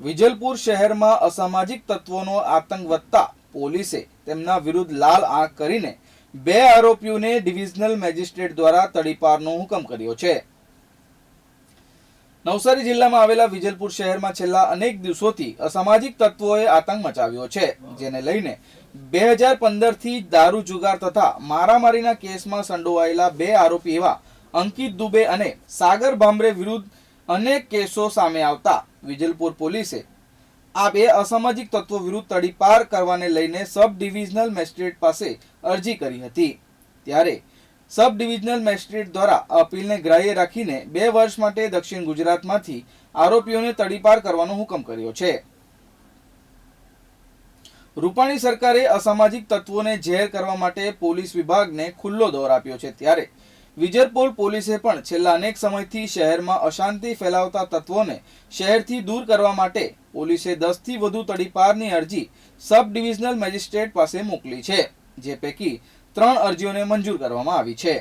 વિજલપુર શહેરમાં અસામાજિક તત્વોનો આતંક વધતા પોલીસે તેમના વિરુદ્ધ લાલ આંખ કરીને બે આરોપીઓને ડિવિઝનલ મેજિસ્ટ્રેટ દ્વારા તડીપારનો હુકમ કર્યો છે. નવસારી જિલ્લામાં આવેલા વિજલપુર શહેરમાં છેલ્લા અનેક દિવસોથી અસામાજિક તત્વોએ આતંક મચાવ્યો છે, જેને લઈને બે હજાર પંદરથી દારૂ જુગાર તથા મારામારીના કેસમાં સંડોવાયેલા બે આરોપી એવા અંકિત દુબે અને સાગર ભામરે વિરુદ્ધ અનેક કેસો સામે આવતા વિજલપુર પોલીસે આ બે અસામાજિક તત્વો વિરુદ્ધ તડીપાર કરવાને લઈને સબ ડિવિઝનલ મેજિસ્ટ્રેટ પાસે અરજી કરી હતી. ત્યારે સબ ડિવિઝનલ મેજિસ્ટ્રેટ દ્વારા અપીલને ગ્રાહ્ય રાખીને બે વર્ષ માટે દક્ષિણ ગુજરાતમાંથી આરોપીઓને તડીપાર કરવાનો હુકમ કર્યો છે. રૂપાણી સરકારે અસામાજિક તત્વોને ઝેર કરવા માટે પોલીસ વિભાગને ખુલ્લો દોર આપ્યો છે. ત્યારે વિજરપોલ પોલીસે પણ છેલ્લા અનેક સમયથી શહેરમાં અશાંતિ ફેલાવતા તત્વોને શહેરથી દૂર કરવા માટે પોલીસે દસથી વધુ તડીપારની અરજી સબ ડિવિઝનલ મેજિસ્ટ્રેટ પાસે મોકલી છે, જે પૈકી ત્રણ અરજીઓને મંજૂર કરવામાં આવી છે.